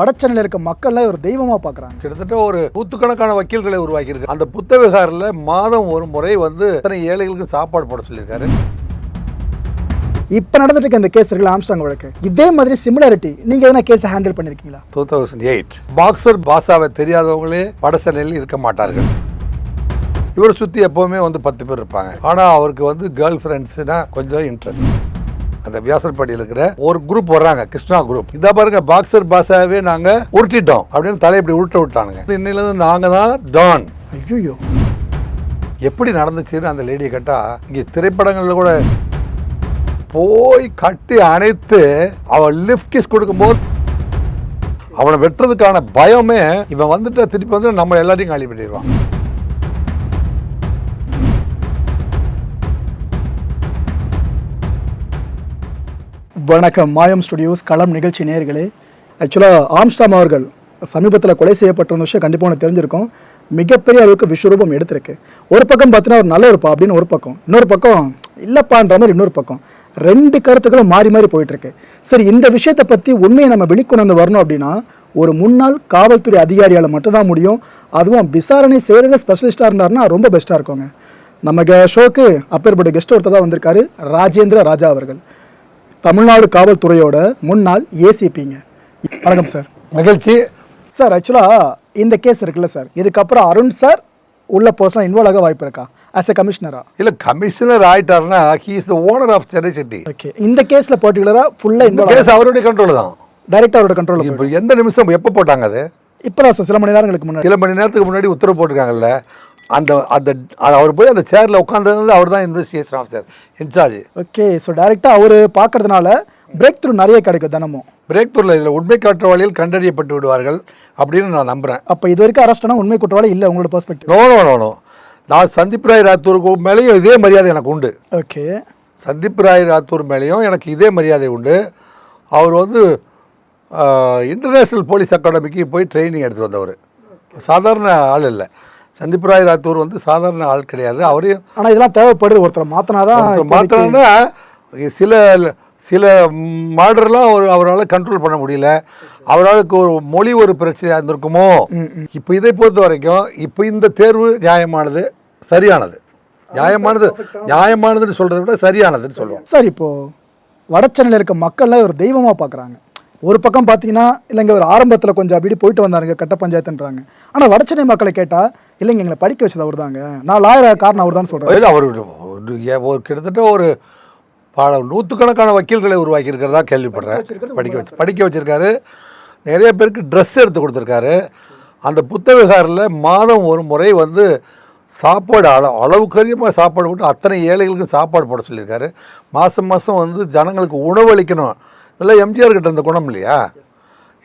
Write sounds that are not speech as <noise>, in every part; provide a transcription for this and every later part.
வடச்சென்னையில் இருக்க மக்கள்லாம் ஒரு தெய்வமாக பார்க்குறாங்க கிட்டத்தட்ட ஒரு நூற்றுக்கணக்கான வக்கீல்களை உருவாக்கியிருக்கு. அந்த புத்த விகாரில் மாதம் ஒரு முறை வந்து அத்தனை ஏழைகளுக்கு சாப்பாடு போட சொல்லியிருக்காரு. இப்போ நடந்துட்டு இருக்க இந்த கேஸ் இருக்குல்ல ஆம்ஸ்டாங் வழக்கு. இதே மாதிரி சிமிலாரிட்டி நீங்கள் எதனா கேஸை ஹேண்டில் பண்ணியிருக்கீங்களா டூ தௌசண்ட் எயிட் பாக்ஸர் பாசாவை தெரியாதவங்களே வடசென்னையில் இருக்க மாட்டார்கள். இவரை சுற்றி எப்போவுமே வந்து பத்து பேர் இருப்பாங்க. ஆனால் அவருக்கு வந்து கேர்ள் ஃப்ரெண்ட்ஸ்னா கொஞ்சம் இன்ட்ரெஸ்ட் அந்த வியாசர்படியில் இருக்கிற ஒரு குரூப் வர்றாங்க கிருஷ்ணா குரூப் இதை பாருங்க பாக்ஸர் பாசாவே நாங்கள் உருட்டிட்டோம். அப்படின்னு தலை இப்படி உருட்ட விட்டானுங்க. இன்னிலேருந்து நாங்கள் தான் டான் ஐயோ எப்படி நடந்துச்சுன்னு அந்த லேடியை கேட்டால் இங்கே திரைப்படங்களில் கூட போய் கட்டி அணைத்து அவள் லிஃப்ட் கிஸ் கொடுக்கும்போது அவனை வெட்டுறதுக்கான பயமே இவன் வந்துட்டு திருப்பி வந்து நம்ம எல்லாத்தையும் காலி பண்ணிடுவான். வணக்கம். மாயம் ஸ்டுடியோஸ் களம் நிகழ்ச்சி நேர்களே ஆக்சுவலாக ஆம்ஸ்டாம் அவர்கள் சமீபத்தில் கொலை செய்யப்பட்ட விஷயம் கண்டிப்பாக உனக்கு தெரிஞ்சிருக்கும். மிகப்பெரிய அளவுக்கு விஸ்வரூபம் எடுத்திருக்கு. ஒரு பக்கம் பார்த்தீங்கன்னா ஒரு நல்ல இருப்பா அப்படின்னு ஒரு பக்கம். இன்னொரு பக்கம் இல்லைப்பான்ற மாதிரி இன்னொரு பக்கம். ரெண்டு கருத்துக்களும் மாறி மாறி போயிட்டு இருக்கு சரி இந்த விஷயத்தை பற்றி உண்மையை நம்ம வெளிக்கொண்டு வரணும் அப்படின்னா ஒரு முன்னாள் காவல்துறை அதிகாரியால் மட்டும்தான் முடியும். அதுவும் விசாரணை செய்கிறத ஸ்பெஷலிஸ்ட்டாக இருந்தார்னா ரொம்ப பெஸ்ட்டாக இருக்குங்க. நம்ம ஷோக்கு அப்பேற்பட்ட கெஸ்ட் ஒருத்தர் தான் வந்திருக்காரு. ராஜேந்திர ராஜா அவர்கள். தமிழ்நாடு காவல்துறையோட முன்னாள் ஏசிபிங்க வணக்கம் சார் நிகழ்ச்சி சார் ஆக்சுவலாக இந்த கேஸ் இருக்குல்ல சார் இதுக்கப்புறம் அருண் சார் உள்ள பர்சனாக இன்வால்வ் ஆக வாய்ப்பு இருக்கா? ஆஸ் எ கமிஷனரா இல்லை commissioner ஆயிட்டாருன்னா he is the owner of Chennai city okay இந்த கேஸில் பர்டிகுலராக ஃபுல்லாக இன்வால்வ் கேஸ் அவருடைய கண்ட்ரோல் தான். டைரெக்டாக அவரோட கண்ட்ரோலில் இப்போ எந்த நிமிஷம் எப்போ போட்டாங்க அது? இப்போ தான் சார் சில மணி நேரங்களுக்கு முன்னாடி. சில மணி நேரத்துக்கு முன்னாடி உத்தரவு போட்டிருக்காங்கல்ல. அந்த அந்த அவர் போய் அந்த சேரில் உட்காந்தது அவர் தான் investigation officer incharge okay so டைரெக்டாக அவர் பார்க்கறதுனால பிரேக் த்ரூ நிறைய கிடைக்கும் தினமும். பிரேக் தூரில் இதில் உண்மை காற்றவாளியில் கண்டறியப்பட்டு விடுவார்கள் அப்படின்னு நான் நம்புகிறேன் அப்போ இது வரைக்கும் அரெஸ்டான உண்மை குற்றவாளி இல்லை உங்களோட perspective no no no no நான் சந்தீப் ராய் ராத்தூருக்கு மேலேயும் இதே மரியாதை எனக்கு உண்டு. ஓகே சந்தீப் ராய் ராத்தூர் மேலேயும் எனக்கு இதே மரியாதை உண்டு. அவர் வந்து இன்டர்நேஷ்னல் போலீஸ் அகாடமிக்கு போய் ட்ரைனிங் எடுத்து வந்தவர். சாதாரண ஆள் இல்லை. சந்தீப் ராய் ராத்தூர் வந்து சாதாரண ஆள் கிடையாது. அவரையும் ஆனால் இதெல்லாம் தேவைப்படுது. ஒருத்தர் மாற்றினா தான் மாத்திரம்னா சில சில மாடர்லாம் அவர் அவரால் கண்ட்ரோல் பண்ண முடியல. அவராலுக்கு ஒரு மொழி ஒரு பிரச்சனையாக இருந்திருக்குமோ? இப்போ இதை பொறுத்த வரைக்கும் இப்போ இந்த தேர்வு நியாயமானது சரியானது. நியாயமானது நியாயமானதுன்னு சொல்கிறத விட சரியானதுன்னு சொல்லுவோம். சார் இப்போ வடச்சென்னையில் இருக்க மக்கள்லாம் ஒரு தெய்வமாக பார்க்குறாங்க ஒரு பக்கம் பார்த்தீங்கன்னா இல்லைங்க ஒரு ஆரம்பத்தில் கொஞ்சம் அப்படி போயிட்டு வந்தாருங்க கட்ட பஞ்சாயத்துன்றாங்க. ஆனால் வடச்சென்னை மக்களை கேட்டால் இல்லைங்க எங்களை படிக்க வச்சது அவர் தாங்க நான் லாயர் காரணம் அவர் தான் சொல்கிறேன் இல்லை அவர் ஒரு கிட்டத்தட்ட ஒரு பல நூற்றுக்கணக்கான வக்கீல்களை உருவாக்கி இருக்கிறதா கேள்விப்படுறேன். படிக்க வச்சு படிக்க வச்சிருக்காரு. நிறைய பேருக்கு ட்ரெஸ் எடுத்து கொடுத்துருக்காரு. அந்த புத்த விகாரில் மாதம் ஒரு முறை வந்து சாப்பாடு அள அளவுக்கு அதிகமாக சாப்பாடு போட்டு அத்தனை ஏழைகளுக்கும் சாப்பாடு போட சொல்லியிருக்காரு. மாதம் மாதம் வந்து ஜனங்களுக்கு உணவளிக்கணும் இல்லை எம்ஜிஆர் கிட்ட இருந்த குணம் இல்லையா?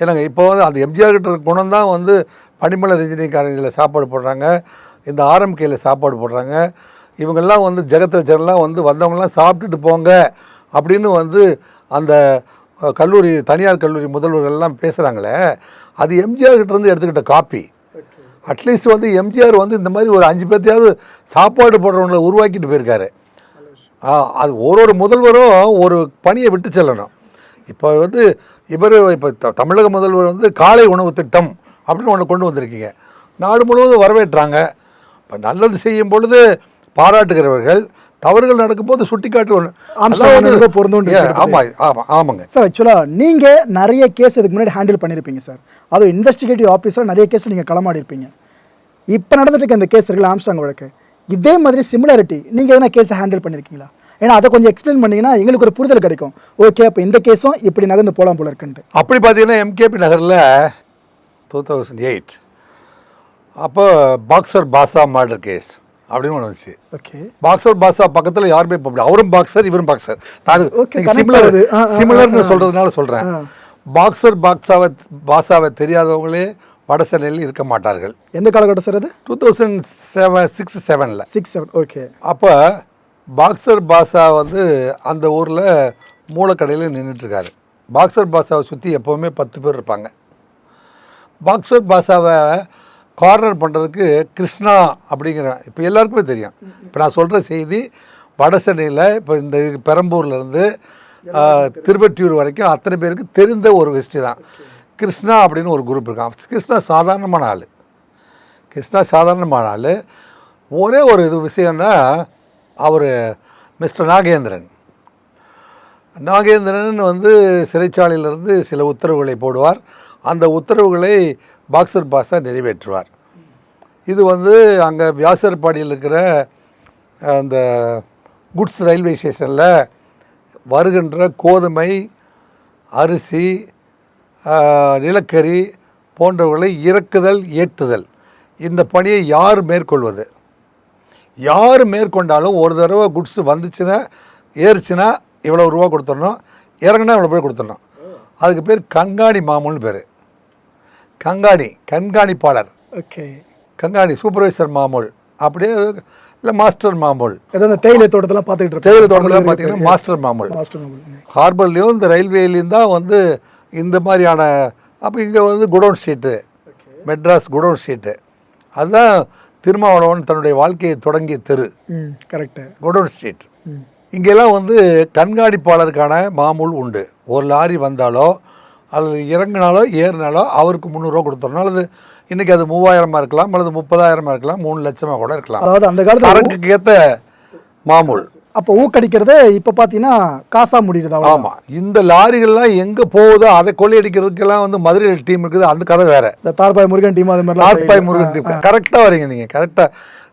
ஏன்னாங்க இப்போ வந்து அந்த எம்ஜிஆர் கிட்ட இருக்க குணம் தான் வந்து பனிமலை இன்ஜினியரிங் காலேஜில் சாப்பாடு போடுறாங்க இந்த ஆர்எம்கேயில் சாப்பாடு போடுறாங்க இவங்கெல்லாம் வந்து ஜெகத்ரஜன்லாம் வந்து வந்தவங்கலாம் சாப்பிட்டுட்டு போங்க அப்படின்னு வந்து அந்த கல்லூரி தனியார் கல்லூரி முதல்வர்கள்லாம் பேசுகிறாங்களே அது எம்ஜிஆர் கிட்டேருந்து எடுத்துக்கிட்ட காப்பி. அட்லீஸ்ட் வந்து எம்ஜிஆர் வந்து இந்த மாதிரி ஒரு அஞ்சு பேர்த்தையாவது சாப்பாடு போடுறவங்களை உருவாக்கிட்டு போயிருக்காரு. அது ஒரு ஒரு முதல்வரும் ஒரு பணியை விட்டு செல்லணும். இப்போ வந்து இவர் இப்போ த- தமிழக முதல்வர் வந்து காலை உணவு திட்டம் அப்படின்னு ஒன்று கொண்டு வந்திருக்கீங்க. நாடு முழுவதும் வரவேற்றாங்க. இப்போ நல்லது செய்யும் பொழுது பாராட்டுகிறவர்கள் தவறுகள் நடக்கும்போது சுட்டிக்காட்டு பொருந்தும்னு இருக்கு. ஆமாம் ஆமாம் ஆமாங்க. சார் ஆக்சுவலாக நீங்கள் நிறைய கேஸ் இதுக்கு முன்னாடி ஹேண்டில் பண்ணியிருப்பீங்க சார். அதுவும் இன்வெஸ்டிகேட்டிவ் ஆஃபீஸில் நிறைய கேஸ் நீங்கள் களமாடி இருப்பீங்க இப்போ நடந்துட்டு இருக்க இந்த கேஸ் இருக்குல்ல ஆம்ஸ்டாங் வழக்கு. இதே மாதிரி சிமிலாரிட்டி நீங்கள் எதனா கேஸை ஹேண்டில் பண்ணியிருக்கீங்களா ஏன்னா அதை கொஞ்சம் எக்ஸ்பிளைன் பண்ணீங்கன்னா எங்களுக்கு ஒரு புரிதல் கிடைக்கும். ஓகே அப்போ இந்த கேஸும் இப்படி நகர்ந்து போகலாம் போல இருக்குன்ட்டு. அப்படி பார்த்தீங்கன்னா எம்கேபி நகரில் டூ தௌசண்ட் எயிட் அப்போ பாக்ஸர் பாசா மர்டர் கேஸ் அப்படின்னு ஒன்று வந்துச்சு. ஓகே பாக்ஸர் பாக்ஸா பக்கத்தில் யாருமே போக முடியாது. அவரும் பாக்ஸர் இவரும் பாக்ஸர் நான் connect சிமிலர் சிமிலர்னு சொல்கிறதுனால சொல்கிறேன் பாக்ஸர் பாக்ஸாவை பாசாவை தெரியாதவங்களே வட சென்னையில் இருக்க மாட்டார்கள். எந்த காலகட்டம் சார் அது? டூ தௌசண்ட் செவன் சிக்ஸ் செவனில் சிக்ஸ் செவன் ஓகே அப்போ பாக்ஸர் பாஷா வந்து அந்த ஊரில் மூளைக்கடையில் நின்றுட்டுருக்காரு பாக்ஸர் பாஷாவை சுற்றி எப்போவுமே பத்து பேர் இருப்பாங்க. பாக்ஸர் பாஷாவை கார்னர் பண்ணுறதுக்கு கிருஷ்ணா அப்படிங்கிற இப்போ எல்லாருக்குமே தெரியும். இப்போ நான் சொல்கிற செய்தி வட சென்னையில் இப்போ இந்த பெரம்பூர்லேருந்து திருவற்றியூர் வரைக்கும் அத்தனை பேருக்கு தெரிந்த ஒரு ஹிஸ்ட்ரி தான். கிருஷ்ணா அப்படின்னு ஒரு குரூப் இருக்கான் கிருஷ்ணா சாதாரணமான ஆள். கிருஷ்ணா சாதாரணமான ஆள். ஒரே ஒரு இது விஷயந்தான் அவர் மிஸ்டர் நாகேந்திரன். நாகேந்திரன் வந்து சிறைச்சாலையிலிருந்து சில உத்தரவுகளை போடுவார். அந்த உத்தரவுகளை பாக்ஸர் பாஸாக நிறைவேற்றுவார். இது வந்து அங்கே வியாசர்பாடியில் இருக்கிற அந்த குட்ஸ் ரயில்வே ஸ்டேஷனில் வருகின்ற கோதுமை அரிசி நிலக்கரி போன்றவர்களை இறக்குதல் ஏற்றுதல். இந்த பணியை யார் மேற்கொள்வது? யார் மேற்கொண்டாலும் ஒரு தடவை குட்ஸ் வந்துச்சுன்னா ஏறுச்சுன்னா இவ்வளோ ரூபா கொடுத்துடணும். இறங்குனா இவ்வளோ போய் கொடுத்துடணும். அதுக்கு பேர் கண்காணி மாமூல்னு பேர். கண்காணி கண்காணிப்பாளர். ஓகே கண்காணி சூப்பர்வைசர் மாமூல். அப்படியே இல்லை மாஸ்டர் மாமூல். ஏதோ இந்த தேயிலை தோட்டத்தெல்லாம் பார்த்துக்கிட்டு தேயிலை தோட்டத்தில் பார்த்தீங்கன்னா மாஸ்டர் மாமூல். மாஸ்டர் ஹார்பர்லேயும் இந்த ரயில்வேலையும் தான் வந்து இந்த மாதிரியான அப்போ இங்கே வந்து godown shed Madras godown shed அதுதான் திருமாவளவன் தன்னுடைய வாழ்க்கையை தொடங்கிய தெரு. கரெக்டு குடோன் ஸ்ட்ரீட் இங்கெல்லாம் வந்து கண்காணிப்பாளருக்கான மாமூல் உண்டு. ஒரு லாரி வந்தாலோ அல்லது இறங்கினாலோ ஏறினாலோ அவருக்கு முந்நூறுரூவா கொடுத்துடணும் அல்லது இன்றைக்கி அது மூவாயிரமாக இருக்கலாம் அல்லது முப்பதாயிரமாக இருக்கலாம் மூணு லட்சமாக கூட இருக்கலாம். அதாவது அந்த காலத்துல சரக்குக்கு ஏற்ற மாமூல். அப்போ ஊக்கடிக்கிறத இப்போ பார்த்தீங்கன்னா காசா முடியுது ஆமாம் இந்த லாரிகள்லாம் எங்கே போகுதோ அதை கொள்ளையடிக்கிறதுக்கெல்லாம் வந்து மதுரையில் டீம் இருக்குது. அந்த கதை வேற. இந்த தார்பாய் முருகன் டீம் அது மாதிரிலாம் தார்பாய் முருகன் டீம். கரெக்டாக வரீங்க நீங்கள் கரெக்டாக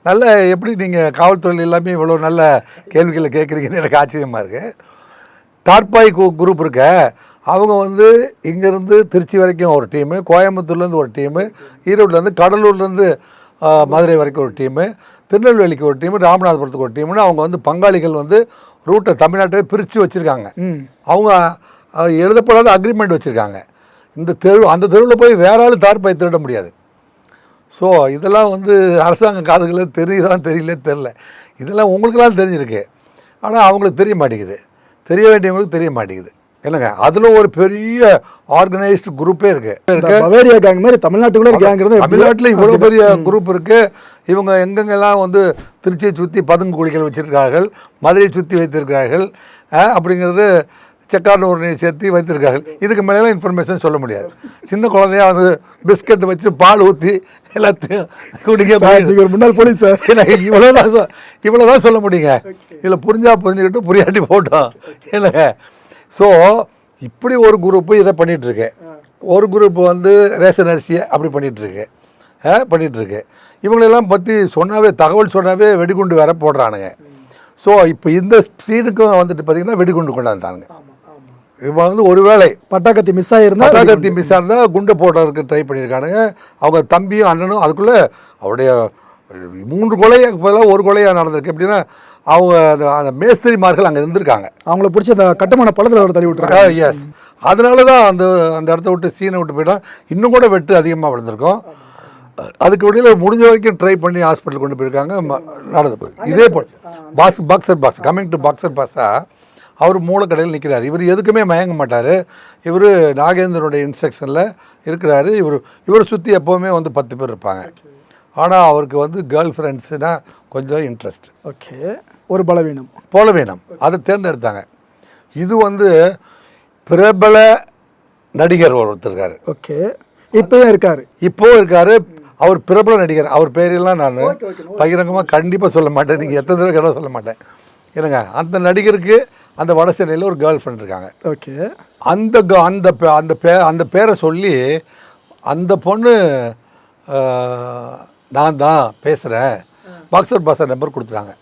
நல்ல எப்படி நீங்கள் காவல்துறையில் எல்லாமே இவ்வளோ நல்ல கேள்விகளை கேட்குறீங்கன்னு எனக்கு ஆச்சரியமாக இருக்குது தார்பாய் குரூப் இருக்க அவங்க வந்து இங்கேருந்து திருச்சி வரைக்கும் ஒரு டீமு கோயம்புத்தூர்லேருந்து ஒரு டீமு ஈரோட்லேருந்து கடலூர்லேருந்து மதுரை வரைக்கும் ஒரு டீமு திருநெல்வேலிக்கு ஒரு டீமு ராமநாதபுரத்துக்கு ஒரு டீம்னு அவங்க வந்து பங்காளிகள் வந்து ரூட்டை தமிழ்நாட்டை பிரித்து வச்சுருக்காங்க. அவங்க எழுதப்படாத அக்ரிமெண்ட் வச்சுருக்காங்க. இந்த தெரு அந்த தெருவில் போய் வேற ஆள் தார்பாய் திருட முடியாது. ஸோ இதெல்லாம் வந்து அரசாங்க காதுகளில் தெரியுதான் தெரியல. தெரில இதெல்லாம் உங்களுக்கெல்லாம் தெரிஞ்சிருக்கு. ஆனால் அவங்களுக்கு தெரிய மாட்டேங்குது. தெரிய வேண்டியவங்களுக்கு தெரிய மாட்டேங்குது. என்னங்க அதில் ஒரு பெரிய ஆர்கனைஸ்டு குரூப்பே இருக்குது பவேரியா கேங் மாதிரி தமிழ்நாட்டுக்குள்ள ஒரு கேங் இருந்தால் தமிழ்நாட்டில் இவ்வளோ பெரிய குரூப் இருக்கு. இவங்க எங்கெங்கெல்லாம் வந்து திருச்சியை சுற்றி பதுங்கு குழிகள் வச்சிருக்கார்கள் மதுரையை சுற்றி வைத்திருக்கிறார்கள் அப்படிங்கிறது செக்கானூர் சேர்த்து வைத்திருக்கார்கள் இதுக்கு மேலே இன்ஃபர்மேஷன் சொல்ல முடியாது. சின்ன குழந்தையா வந்து பிஸ்கட் வச்சு பால் ஊற்றி எல்லாத்தையும் குடிக்க ஒரு முன்னாள் போலீஸ் இவ்வளோதான் <laughs> இவ்வளோதான் சொல்ல முடியுங்க. இதில் புரிஞ்சா புரிஞ்சுக்கிட்டு புரியாட்டி போட்டோம். என்னங்க ஸோ இப்படி ஒரு குரூப்பு இதை பண்ணிட்டு இருக்கு ஒரு குரூப் வந்து ரேஷன் அரிசியை அப்படி பண்ணிட்டு இருக்கு இவங்களெல்லாம் பற்றி சொன்னாவே தகவல் சொன்னாவே வெடிகுண்டு வேற போடுறானுங்க. ஸோ இப்போ இந்த சீனுக்கும் வந்துட்டு பார்த்தீங்கன்னா வெடிகுண்டு கொண்டாந்தானுங்க இவன் வந்து ஒருவேளை பட்டாக்கத்தி மிஸ் ஆயிருந்தா பட்டாக்கத்தி மிஸ் இருந்தால் குண்டை போடுறதுக்கு ட்ரை பண்ணியிருக்கானுங்க அவங்க தம்பியும் அண்ணனும் அதுக்குள்ளே அவருடைய மூன்று கொலையாக பதிலாக ஒரு கொலையாக நடந்திருக்கு. எப்படின்னா அவங்க அந்த அந்த மேஸ்திரிமார்கள் அங்கே இருந்திருக்காங்க. அவங்கள பிடிச்சி அந்த கட்டுமான பள்ளத்தில் அவர் தள்ளி விட்டுருக்காங்க. எஸ் அதனால தான் அந்த அந்த இடத்த விட்டு சீனை விட்டு போயிட்டா இன்னும் கூட வெட்டு அதிகமாக விழுந்திருக்கும். அதுக்கு வெளியில் முடிஞ்ச வரைக்கும் ட்ரை பண்ணி ஹாஸ்பிட்டல் கொண்டு போயிருக்காங்க. நடந்து போய் இதே போல் box boxer boss coming to boxer பாஸா அவர் மூலக்கடையில் நிற்கிறார் இவர் எதுக்குமே மயங்க மாட்டார். இவர் நாகேந்திரனுடைய இன்ஸ்ட்ரக்ஷனில் இருக்கிறாரு. இவர் இவரை சுற்றி எப்போவுமே வந்து பத்து பேர் இருப்பாங்க. ஆனால் அவருக்கு வந்து கேர்ள் ஃப்ரெண்ட்ஸுனா கொஞ்சம் இன்ட்ரெஸ்ட் ஓகே. ஒரு பலவீனம். போல வேணும் அதை தேர்ந்தெடுத்தாங்க. இது வந்து பிரபல நடிகர் ஒருத்தர் இருக்காரு. ஓகே. இப்பயும் இருக்காரு. இப்போ இருக்காரு. அவர் பிரபல நடிகர். அவர் பேரெல்லாம் நான் பகிரங்கமாக கண்டிப்பாக சொல்ல மாட்டேன். நீங்கள் எத்தனை தடவை கேட்டாலும் சொல்ல மாட்டேன். என்னங்க அந்த நடிகருக்கு அந்த வட சென்னையில் ஒரு கேர்ள் ஃப்ரெண்ட் இருக்காங்க. ஓகே. அந்த அந்த அந்த பே அந்த பேரை சொல்லி அந்த பொண்ணு நான் தான் பேசுகிறேன் பாக்ஸர் பாக்ஸர் நம்பர் கொடுத்துட்டாங்க.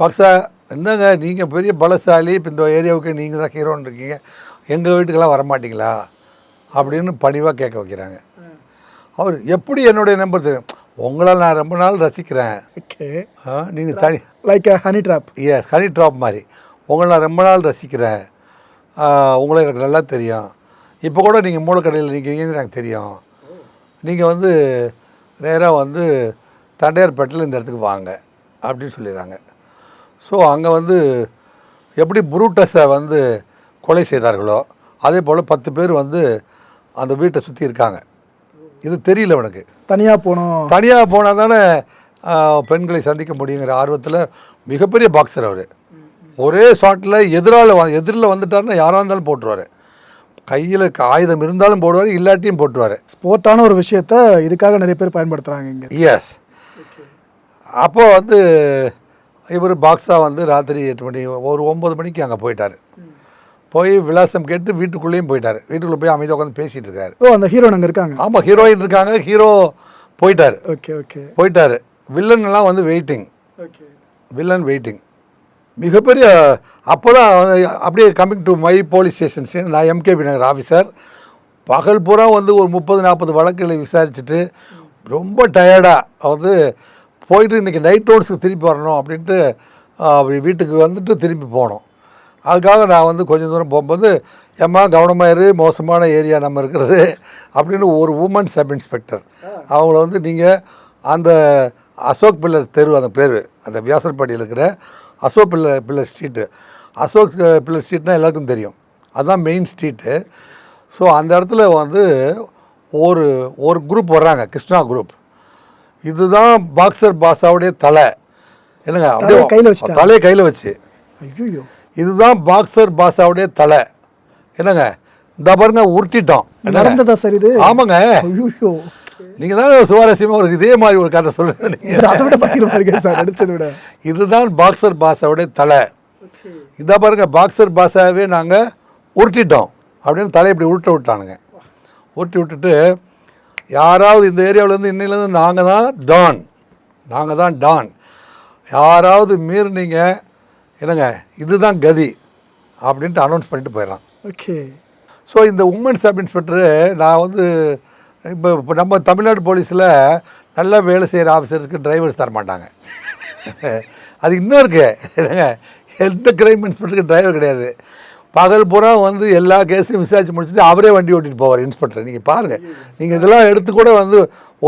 பாக்ஸா என்னங்க நீங்கள் பெரிய பலசாலி இப்போ இந்த ஏரியாவுக்கு நீங்கள் தான் ஹீரோன்னு இருக்கீங்க. எங்கள் வீட்டுக்கெல்லாம் வரமாட்டீங்களா? அப்படின்னு பணிவாக கேட்க வைக்கிறாங்க. அவர் எப்படி என்னுடைய நம்பர் தெரியும்? உங்களை நான் ரொம்ப நாள் ரசிக்கிறேன். ஓகே. நீங்கள் தனி like honey trap a honey trap மாதிரி. உங்களை நான் ரொம்ப நாள் ரசிக்கிறேன். உங்களை எனக்கு நல்லா தெரியும். இப்போ கூட நீங்கள் மூலக்கடையில் நிற்கிறீங்கன்னு எனக்கு தெரியும். நீங்கள் வந்து நேராக வந்து தண்டையார்பேட்டில் இந்த இடத்துக்கு வாங்க அப்படின்னு சொல்லிடுறாங்க. ஸோ அங்கே வந்து எப்படி புரூட்டஸை வந்து கொலை செய்தார்களோ அதே போல் பத்து பேர் வந்து அந்த வீட்டை சுற்றி இருக்காங்க. இது தெரியல உனக்கு. தனியாக போனோம் தனியாக போனால் தானே பெண்களை சந்திக்க முடியுங்கிற ஆர்வத்தில் மிகப்பெரிய பாக்ஸர் அவர். ஒரே ஷாட்டில் எதிரால் எதிரில் வந்துட்டாருன்னா யாராக இருந்தாலும் போட்டுருவார். கையில் ஆயுதம் இருந்தாலும் போடுவார் இல்லாட்டியும் போட்டுருவார். ஸ்போர்ட்டான ஒரு விஷயத்த இதுக்காக நிறைய பேர் பயன்படுத்துறாங்க இங்க. எஸ் அப்போ வந்து இவர் பாக்ஸா வந்து ராத்திரி எட்டு மணி ஒரு ஒம்பது மணிக்கு அங்கே போயிட்டார். போய் விலாசம் கேட்டு வீட்டுக்குள்ளேயும் போயிட்டார். வீட்டுக்குள்ளே போய் அமைதியாக உட்காந்து பேசிகிட்டு இருக்காரு. ஓ அந்த ஹீரோன் அங்க இருக்காங்க. ஆமாம் ஹீரோயின் இருக்காங்க ஹீரோ போயிட்டார். ஓகே ஓகே போயிட்டார். வில்லன் எல்லாம் வந்து வெயிட்டிங் ஓகே வில்லன் வெயிட்டிங் மிகப்பெரிய அப்போ தான் அப்படியே coming to my police station நான் எம்கேபி நகர் ஆஃபீஸர் பகல் பூரா வந்து ஒரு முப்பது நாற்பது வழக்குகளை விசாரிச்சுட்டு ரொம்ப டயர்டாக வந்து போயிட்டு இன்றைக்கி நைட் ரோட்ஸுக்கு திருப்பி வரணும் அப்படின்ட்டு அப்படி வீட்டுக்கு வந்துட்டு திருப்பி போனோம். அதுக்காக நான் வந்து கொஞ்சம் தூரம் போகும்போது ஏம்மா கவனமாக இரு மோசமான ஏரியா நம்ம இருக்கிறது அப்படின்னு ஒரு உமன் சப் இன்ஸ்பெக்டர் அவங்கள வந்து நீங்கள் அந்த அசோக் பில்லர் தெரு அந்த பேர் அந்த வியாசர்பாடியில் இருக்கிற Ashok pillar pillar street Ashok pillar ஸ்ட்ரீட்னா எல்லாருக்கும் தெரியும். அதுதான் மெயின் ஸ்ட்ரீட்டு ஸோ அந்த இடத்துல வந்து ஒரு ஒரு குரூப் வர்றாங்க கிருஷ்ணா குரூப் இதுதான் பாக்ஸர் பாஸாவுடைய தலை. என்னங்க அப்படியே கையில வச்சுட்டாங்க. தலையை கையில் வச்சு. ஐயோ இதுதான் பாக்ஸர் பாஸாவுடைய தலை. என்னங்க இந்த பாருங்க உருட்டிட்டோம்? நடந்ததா சார் இது? ஆமாங்க. ஐயோ நீங்க தான் சுவாரஸ்யமா ஒரு இதே மாதிரி ஒரு கதை சொல்லுங்க அதை விட பயங்கரமா இருக்கு சார் நடிச்சதை விட. இதுதான் பாக்ஸர் பாஸாவுடைய தலை. இதா பாருங்க பாக்ஸர் பாஸாவே நாங்க உருட்டிட்டோம் அப்படின்னு தலையை இப்படி உருட்ட விட்டானுங்க. உருட்டி விட்டுட்டு யாராவது இந்த ஏரியாவிலேருந்து இன்னிலேருந்து நாங்கள் தான் டான் நாங்கள் தான் டான் யாராவது மீறினீங்க என்னங்க இதுதான் கதி அப்படின்ட்டு அனௌன்ஸ் பண்ணிட்டு போயிடலாம். ஓகே. ஸோ இந்த உமன் சப் இன்ஸ்பெக்டரு நான் வந்து இப்போ இப்போ நம்ம தமிழ்நாடு போலீஸில் நல்லா வேலை செய்கிற ஆஃபீஸர்ஸ்க்கு டிரைவர்ஸ் தர மாட்டாங்க அது இன்னும் இருக்கு. என்னங்க எந்த கிரைம் இன்ஸ்பெக்டருக்கு டிரைவர் கிடையாது. பகல் பூரா வந்து எல்லா கேஸையும் விசாரிச்சு முடிச்சுட்டு அவரே வண்டி ஓட்டிட்டு போவார் இன்ஸ்பெக்டர். நீங்கள் பாருங்கள் நீங்கள் இதெல்லாம் எடுத்து கூட வந்து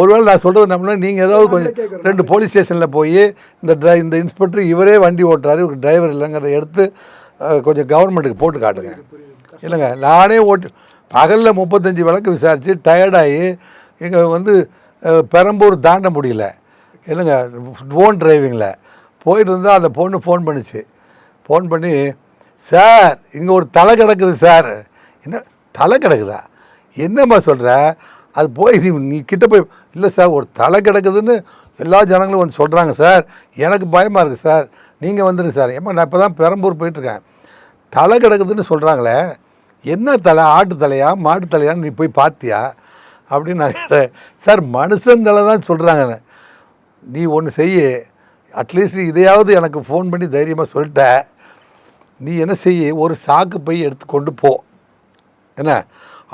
ஒருவேளை நான் சொல்கிறது நம்மள நீங்கள் ஏதாவது கொஞ்சம் ரெண்டு போலீஸ் ஸ்டேஷனில் போய் இந்த ட்ரை இந்த இன்ஸ்பெக்டர் இவரே வண்டி ஓட்டுறாரு. இவருக்கு டிரைவர் இல்லைங்கிறத எடுத்து கொஞ்சம் கவர்மெண்ட்டுக்கு போட்டு காட்டுங்க. இல்லைங்க. நானே ஓட்டு பகலில் முப்பத்தஞ்சு வழக்கு விசாரித்து டயர்டாகி இங்கே வந்து பெரம்பூர் தாண்ட முடியல. இல்லைங்க ஓன் டிரைவிங்கில் போயிட்டு இருந்தால் அந்த பொண்ணு ஃபோன் பண்ணுச்சு. ஃபோன் பண்ணி சார் இங்கே ஒரு தலை கிடக்குது சார். என்ன தலை கிடக்குதா? என்னம்மா சொல்கிற அது போய் நீ நீ கிட்ட போய் இல்லை சார் ஒரு தலை கிடக்குதுன்னு எல்லா ஜனங்களும் வந்து சொல்கிறாங்க சார். எனக்கு பயமாக இருக்குது சார். நீங்கள் வந்துடுங்க சார். ஏம்மா நான் இப்போ தான் பெரம்பூர் போயிட்டுருக்கேன். தலை கிடக்குதுன்னு சொல்கிறாங்களே என்ன தலை? ஆட்டு தலையா? மாட்டு தலையான்னு நீ போய் பார்த்தியா அப்படின்னு நான் கேட்டேன். சார் மனுஷன் தலை தான் சொல்கிறாங்க நீ ஒன்று செய்ய. அட்லீஸ்ட் இதையாவது எனக்கு ஃபோன் பண்ணி தைரியமாக சொல்லிட்ட. நீ என்ன செய்ய? ஒரு சாக்கு பை எடுத்து கொண்டு போ. என்ன?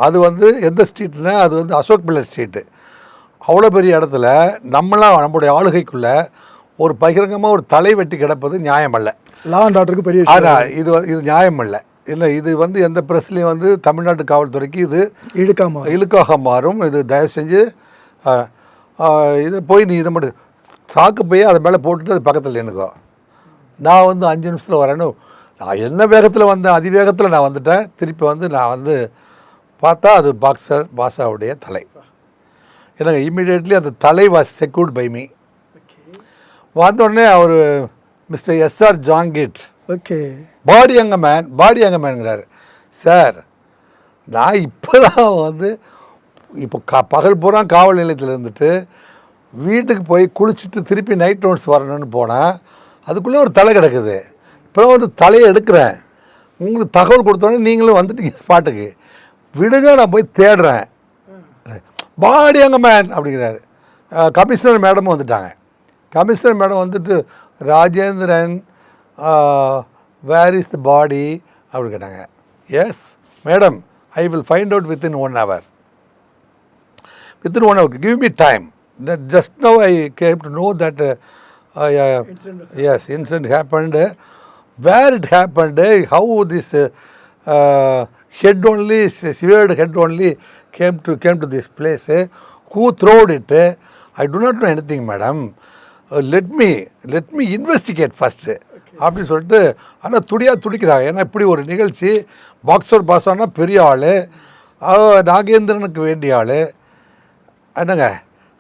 அது வந்து எந்த ஸ்ட்ரீட்னா அது வந்து அசோக் பில்லர் ஸ்ட்ரீட்டு. அவ்வளோ பெரிய இடத்துல நம்மளாம் நம்முடைய ஆளுகைக்குள்ளே ஒரு பகிரங்கமாக ஒரு தலை வெட்டி கிடப்பது நியாயமல்ல. லா அண்ட் ஆர்டருக்கு பெரிய ஆனால் இது இது நியாயமல்ல. இல்லை இது வந்து எந்த ப்ரெஸ்லேயும் வந்து தமிழ்நாட்டு காவல்துறைக்கு இது இழுக்காம இழுக்காக மாறும். இது தயவு செஞ்சு இது போய் நீ இதை மட்டும் சாக்கு போய் அதை மேலே போட்டுட்டு அது பக்கத்தில் நின்றுக்கோ நான் வந்து அஞ்சு நிமிஷத்தில் வரேன்னு நான் என்ன வேகத்தில் வந்தேன் அதிவேகத்தில் நான் வந்துட்டேன். திருப்பி வந்து நான் வந்து பார்த்தா அது பாக்ஸர் பாஷாவுடைய தலை. எனக்கு இம்மிடியட்லி அந்த தலை வாஸ் செக்யூர்ட் பை மீ வந்தோடனே அவர் mister SR Jangid okay body அங்க மேன் பாடி அங்க மேனுங்கிறாரு சார் நான் இப்போ தான் வந்து இப்போ கா பகல் பூரா காவல் நிலையத்தில் இருந்துட்டு வீட்டுக்கு போய் குளிச்சுட்டு திருப்பி நைட் ரவுண்ட்ஸ் வரணும்னு போனேன். அதுக்குள்ளே ஒரு தலை கிடக்குது. இப்போ வந்து தலையை எடுக்கிறேன். உங்களுக்கு தகவல் கொடுத்தோன்னே நீங்களும் வந்துட்டீங்க ஸ்பாட்டுக்கு விடுங்க நான் போய் தேடுறேன். பாடி அங்கே மேன் அப்படிங்கிறாரு. கமிஷனர் மேடமும் வந்துட்டாங்க. கமிஷனர் மேடம் வந்துட்டு Rajendran where is the body அப்படின்னு கேட்டாங்க. Yes madam I will find out within one hour within one hour give me time that just now I came to know that uh, uh, uh, yes, incident happened. uh, Where it happened, uh, how this uh, uh, head only, se- severed head only came to came to this place. uh, Who throwed it? uh, I do not know anything, madam. Uh, let me let me investigate first. அப்படின்னு சொல்லிட்டு ஆனால் துடியாக துடிக்கிறாங்க ஏன்னா இப்படி ஒரு நிகழ்ச்சி boxer பாஸானா பெரிய ஆள் நாகேந்திரனுக்கு வேண்டிய ஆள் என்னங்க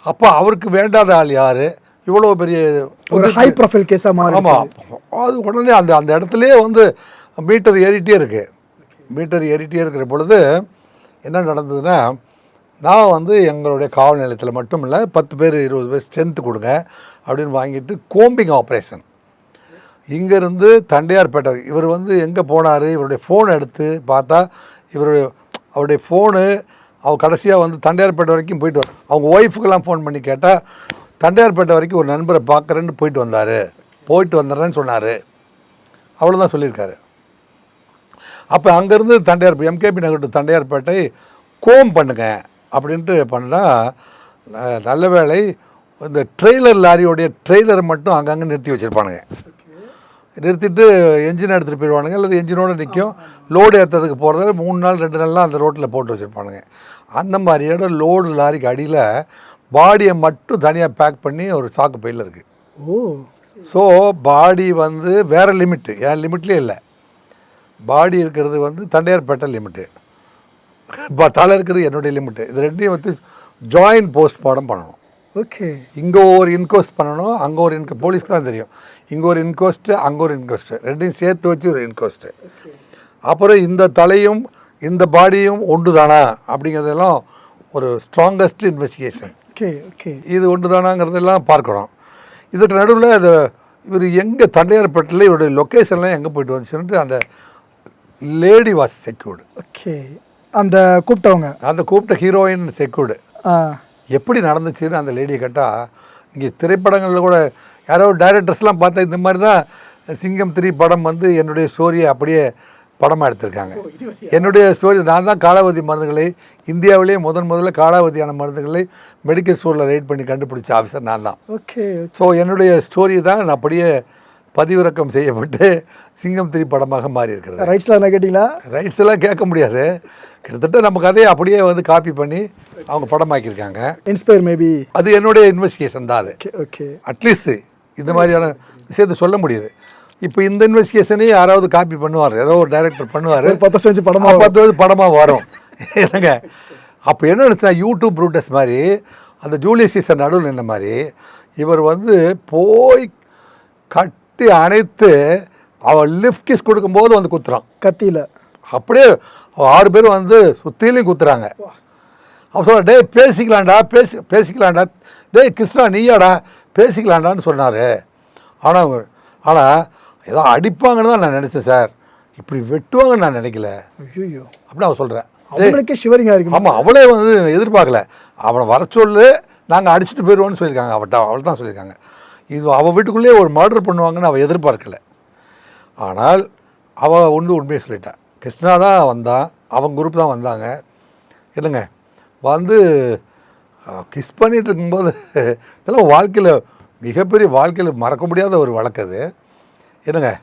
அப்போ அவருக்கு வேண்டாத ஆள் யார் இவ்வளோ பெரிய ஒரு ஹை ப்ரொஃபைல் கேஸா மாறி ஆமாம் அது உடனே அந்த அந்த இடத்துலையே வந்து மீட்டர் ஏறிட்டே இருக்கு. மீட்டர் ஏறிட்டே இருக்கிற பொழுது என்ன நடந்ததுன்னா நான் வந்து எங்களுடைய காவல் நிலையத்தில் மட்டும் இல்லை பத்து பேர் இருபது பேர் ஸ்ட்ரென்த்து கொடுங்க அப்படின்னு வாங்கிட்டு கோம்பிங் ஆப்ரேஷன் இங்கேருந்து தண்டையார்பேட்டை இவர் வந்து எங்கே போனார் இவருடைய ஃபோன் எடுத்து பார்த்தா இவருடைய அவருடைய ஃபோனு அவர் கடைசியாக வந்து தண்டையார்பேட்டை வரைக்கும் போயிட்டு வர அவங்க ஒய்ஃபுக்கெல்லாம் ஃபோன் பண்ணி கேட்டால் தண்டையார்பேட்டை வரைக்கும் ஒரு நண்பரை பார்க்குறேன்னு போயிட்டு வந்தார். போயிட்டு வந்துடுறேன்னு சொன்னார். அவ்வளோதான் சொல்லியிருக்காரு. அப்போ அங்கேருந்து தண்டையார் எம்கேபி நகர் to தண்டையார்பேட்டை கோம் பண்ணுங்க அப்படின்ட்டு பண்ணால் நல்ல வேளை இந்த ட்ரெய்லர் லாரியோடைய ட்ரெய்லரை மட்டும் அங்கங்கே நிறுத்தி வச்சுருப்பானுங்க. நிறுத்திட்டு என்ஜின் எடுத்துகிட்டு போயிடுவானுங்க அல்லது என்ஜினோடு நிற்கும் லோடு ஏற்றதுக்கு போகிறதால மூணு நாள் ரெண்டு நாள்லாம் அந்த ரோட்டில் போட்டு வச்சுருப்பானுங்க. அந்த மாதிரி இடம் லோடு லாரிக்கு அடியில் பாடியை மட்டும் தனியாக பேக் பண்ணி ஒரு சாக்கு பையில் இருக்குது ஓ. ஸோ பாடி வந்து வேறு லிமிட்டு என் லிமிட்லேயே இல்லை. பாடி இருக்கிறது வந்து தண்டையார்பேட்டை லிமிட்டு <laughs> தலை இருக்கிறது என்னுடைய லிமிட்டு இது ரெண்டையும் வந்து ஜாயின் போஸ்ட்மார்ட்டம் பண்ணணும். ஓகே இங்கே ஒரு இன்கொஸ்ட் பண்ணணும் அங்கே ஒரு இன்க போலீஸ்க்கு தான் தெரியும். இங்கே ஒரு இன்கொஸ்ட்டு அங்கே ஒரு இன்கொஸ்ட்டு ரெண்டையும் சேர்த்து வச்சு ஒரு இன்கொஸ்ட்டு அப்புறம் இந்த தலையும் இந்த பாடியும் ஒன்று தானா அப்படிங்கிறதெல்லாம் ஒரு ஸ்ட்ராங்கஸ்ட் இன்வெஸ்டிகேஷன் ஓகே ஓகே இது ஒன்று தானாங்கிறதெல்லாம் பார்க்கணும். இதுக்கு நடுவில் அது இவர் எங்கே தண்டையார்பேட்டில் இவருடைய லொக்கேஷன்லாம் எங்கே போயிட்டு வந்துச்சுன்ட்டு அந்த லேடி வாஸ் செக்யூர்டு ஓகே. அந்த கூப்பிட்டவங்க? அந்த கூப்பிட்ட ஹீரோயின் செக்யூர்டு எப்படி நடந்துச்சுன்னு அந்த லேடியை கேட்டால் இங்கே திரைப்படங்களில் கூட யாரோ டைரக்டர்ஸ்லாம் பார்த்தா இந்த மாதிரி தான் சிங்கம் த்ரீ படம் வந்து என்னுடைய ஸ்டோரியை அப்படியே படமாக எடுத்திருக்காங்க. என்னுடைய ஸ்டோரி நான் தான் காலாவதி மருந்துகளை இந்தியாவிலேயே முதன் முதல்ல காலாவதியான மருந்துகளை மெடிக்கல் ஸ்டோரில் ரைட் பண்ணி கண்டுபிடிச்ச ஆஃபீஸர் நான் தான். ஓகே ஸோ என்னுடைய ஸ்டோரி தான் நான் அப்படியே பதிவிறக்கம் செய்யப்பட்டு சிங்கம் த்ரீ படமாக மாறி இருக்கிறது ரைட்ஸில் என்ன கேட்டிங்களா? ரைட்ஸ் எல்லாம் கேட்க முடியாது. கிட்டத்தட்ட நம்ம கதையை அப்படியே வந்து காப்பி பண்ணி அவங்க படமாக்கியிருக்காங்க. இன்ஸ்பயர் மேபி அது என்னுடைய இன்வெஸ்டிகேஷன் தான் அது. ஓகே ஓகே அட்லீஸ்ட் இந்த மாதிரியான விஷயத்தை சொல்ல முடியுது. இப்போ இந்த இன்வெஸ்டிகேஷனையும் யாராவது காப்பி பண்ணுவார். ஏதோ ஒரு டைரக்டர் பண்ணுவார். பத்து வருஷம் வச்சு படமா பத்து வருஷம் படமாக வரும். <laughs> என்னங்க? அப்போ என்ன நினச்சா யூடியூப் ப்ரூட்டஸ் மாதிரி அந்த ஜூலியஸ் சீசன் நடுவில் நின்ன மாதிரி இவர் வந்து போய் கட்டி அணைத்து அவள் லிஃப்ட் கிஸ் கொடுக்கும்போது வந்து குத்துறான். கத்தியில். அப்படியே ஆறு பேரும் வந்து சுற்றிலையும் குத்துறாங்க. அவன் சொல்ல டேய் பேசிக்கலாம்டா பேசி பேசிக்கலாம்டா. டேய் கிருஷ்ணா நீயாடா பேசிக்கலாம்டான்னு சொன்னார். ஆனால் ஆனால் ஏதோ அடிப்பாங்கன்னு தான் நான் நினச்சேன் சார். இப்படி வெட்டுவாங்கன்னு நான் நினைக்கல. ஐயோ அப்படின்னு அவன் சொல்கிறேன் அவங்களுக்கே ஷிவரிங்காக இருக்கு ஆமாம் அவளே வந்து எதிர்பார்க்கல. அவனை வர சொல்லு நாங்கள் அடிச்சுட்டு போயிடுவோன்னு சொல்லியிருக்காங்க. அவட்ட அவள் தான் சொல்லியிருக்காங்க. இது அவள் வீட்டுக்குள்ளேயே ஒரு மர்டர் பண்ணுவாங்கன்னு அவள் எதிர்பார்க்கல. ஆனால் அவள் ஒன்று உண்மையை சொல்லிட்டா. கிருஷ்ணா தான் வந்தான். அவன் குரூப் தான் வந்தாங்க. இல்லைங்க. வந்து கிஸ் பண்ணிட்டு இருக்கும்போது இதெல்லாம் வாழ்க்கையில் மிகப்பெரிய வாழ்க்கையில் மறக்க முடியாத ஒரு வழக்கு அது. என்னங்க?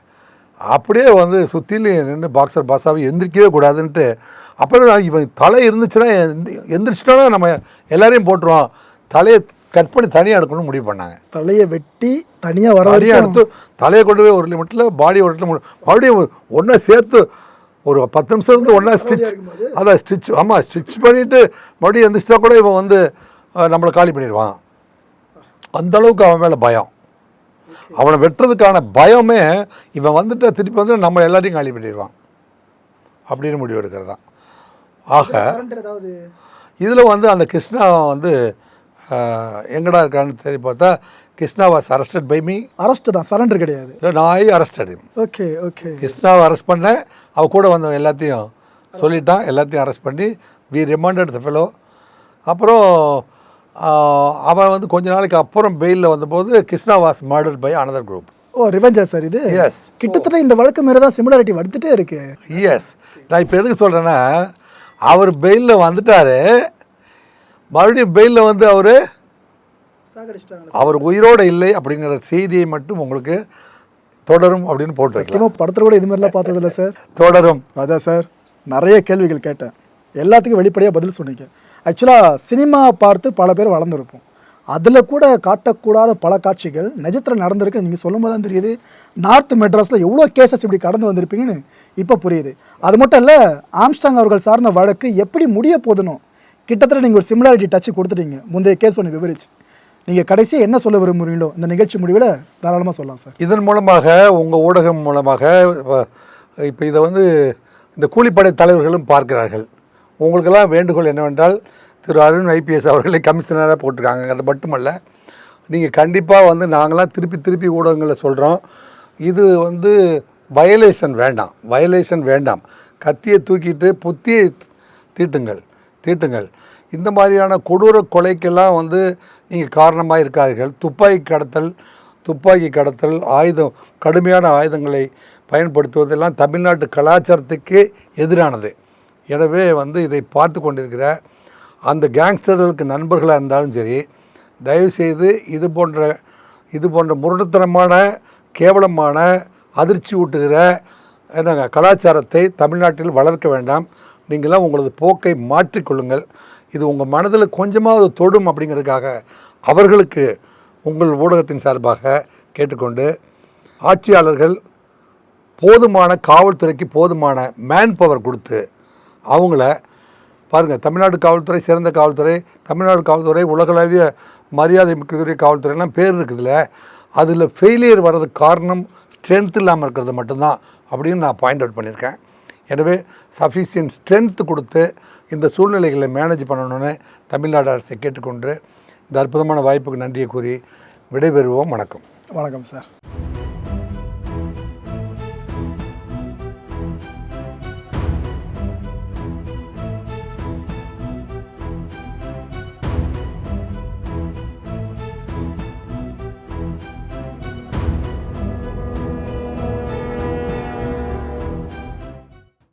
அப்படியே வந்து சுற்றிலும் நின்று பாக்ஸர் பாஸாவே எந்திரிக்கவே கூடாதுன்ட்டு அப்புறம் இவன் தலை இருந்துச்சுன்னா எந்தி- எந்திரிச்சிட்டோன்னா நம்ம எல்லாரையும் போட்டுருவோம். தலையை கட் பண்ணி தனியாக எடுக்கணும்னு முடிவு பண்ணாங்க. தலையை வெட்டி தனியாக வர வரைக்கும் எடுத்து தலையை கொண்டு போய் ஒரு லிமிட்டில் பாடி ஒரு இடத்துல மறுபடியும் ஒன்றா சேர்த்து ஒரு பத்து நிமிஷம் இருந்து ஒன்றா ஸ்டிச் அதான் ஸ்டிச் ஆமாம் ஸ்டிச் பண்ணிவிட்டு மறுபடியும் எந்திரிச்சா கூட இவன் வந்து நம்மளை காலி பண்ணிடுவான். அந்த அளவுக்கு அவன் மேலே பயம். அவனை வெட்டுறதுக்கான பயமே இவன் வந்துட்டு திருப்பி வந்து நம்ம எல்லாரையும் காலி பண்ணிடுவான். அப்படின்னு முடிவு எடுக்கிறது தான் ஆக இதில் வந்து அந்த கிருஷ்ணா வந்து எங்கடா இருக்கான்னு தேடி பார்த்தா Krishna was arrested by me arrest தான் சரண்டர் கிடையாது. நான் அரஸ்டட் ஓகே ஓகே. கிருஷ்ணாவை அரெஸ்ட் பண்ணேன் அவ கூட வந்தவன் எல்லாத்தையும் சொல்லிட்டான் எல்லாத்தையும் அரெஸ்ட் பண்ணி வி ரிமாண்டட் த ஃபெலோ அப்புறம் அவன் வந்து கொஞ்ச நாளைக்கு அப்புறம் பெயிலில் வந்தபோது Krishna was murder by another group oh ரிவெஞ்சா sir இது? எஸ் கிட்டத்தட்ட இந்த வழக்கு மாரி தான் சிமிலாரிட்டி வந்துட்டே இருக்கு. எஸ் நான் இப்போ எதுக்கு சொல்கிறேன்னா அவர் பெயிலில் வந்துட்டார். மறுபடியும் பெயிலில் வந்து அவர் அவர் உயிரோடு இல்லை அப்படிங்கிற செய்தியை மட்டும் உங்களுக்கு தொடரும் அப்படின்னு போட்டு வைக்கலாம். படத்தில் கூட இது மாதிரிலாம் பார்த்ததில்ல சார் தொடரும். ராஜா சார் நிறைய கேள்விகள் கேட்டேன். எல்லாத்துக்கும் வெளிப்படையாக பதில் சொன்னீங்க. ஆக்சுவலாக சினிமா பார்த்து பல பேர் வளர்ந்துருப்போம். அதில் கூட காட்டக்கூடாத பல காட்சிகள் நிஜத்தில் நடந்திருக்கு. நீங்கள் சொல்லும்போது தான் தெரியுது. நார்த் மெட்ராஸில் எவ்வளோ கேசஸ் இப்படி கடந்து வந்திருப்பீங்கன்னு இப்போ புரியுது. அது மட்டும் இல்லை ஆம்ஸ்டாங் அவர்கள் சார்ந்த வழக்கு எப்படி முடிய போதணும் கிட்டத்தட்ட நீங்கள் ஒரு சிமிலாரிட்டி டச்சு கொடுத்துட்டீங்க. முந்தைய கேஸ் ஒன்று விவரிச்சு. நீங்கள் கடைசியாக என்ன சொல்ல விரும்புகிறீங்களோ இந்த நிகழ்ச்சி முடிவில் தாராளமாக சொல்லலாம் சார். இதன் மூலமாக உங்கள் ஊடகம் மூலமாக இப்போ இதை வந்து இந்த கூலிப்படை தலைவர்களும் பார்க்கிறார்கள். உங்களுக்கெல்லாம் வேண்டுகோள் என்னவென்றால் திரு அருண் ஐபிஎஸ் அவர்களை கமிஷனராக போட்டிருக்காங்க அது மட்டுமல்ல நீங்கள் கண்டிப்பாக வந்து நாங்களாம் திருப்பி திருப்பி ஊடகங்களில் சொல்கிறோம் இது வந்து வயலேஷன் வேண்டாம் வயலேஷன் வேண்டாம். கத்தியை தூக்கிட்டு புத்தியை தீட்டுங்கள் தீட்டுங்கள். இந்த மாதிரியான கொடூர கொலைக்கெல்லாம் வந்து நீங்கள் காரணமாக இருக்கார்கள் துப்பாக்கி கடத்தல் துப்பாக்கி கடத்தல் ஆயுதம் கடுமையான ஆயுதங்களை பயன்படுத்துவதெல்லாம் தமிழ்நாட்டு கலாச்சாரத்துக்கு எதிரானது. எனவே வந்து இதை பார்த்து கொண்டிருக்கிற அந்த கேங்ஸ்டர்களுக்கு நண்பர்களாக இருந்தாலும் சரி தயவுசெய்து இது போன்ற இது போன்ற முரட்டுத்தனமான கேவலமான அதிர்ச்சி ஊட்டுகிற என்னங்க கலாச்சாரத்தை தமிழ்நாட்டில் வளர்க்க வேண்டாம். நீங்களாம் உங்களது போக்கை மாற்றிக்கொள்ளுங்கள் இது உங்கள் மனதில் கொஞ்சமாவது தொடும் அப்படிங்கிறதுக்காக அவர்களுக்கு உங்கள் ஊடகத்தின் சார்பாக கேட்டுக்கொண்டு ஆட்சியாளர்கள் போதுமான காவல்துறைக்கு போதுமான மேன் பவர் கொடுத்து அவங்கள பாருங்கள் தமிழ்நாடு காவல்துறை சிறந்த காவல்துறை தமிழ்நாடு காவல்துறை உலகளாவிய மரியாதை மிக்கக்கூடிய காவல்துறைலாம் பேர் இருக்குதுல்ல அதில் ஃபெயிலியர் வர்றதுக்கு காரணம் ஸ்ட்ரென்த் இல்லாமல் இருக்கிறது மட்டும்தான் அப்படின்னு நான் பாயிண்ட் அவுட் பண்ணியிருக்கேன். எனவே சஃபிஷியன்ட் ஸ்ட்ரென்த் கொடுத்து இந்த சூழ்நிலைகளை மேனேஜ் பண்ணணும்னு தமிழ்நாடு அரசை கேட்டுக்கொண்டு இந்த அற்புதமான வாய்ப்புக்கு நன்றியை கூறி விடைபெறுவோம். வணக்கம். வணக்கம் சார்.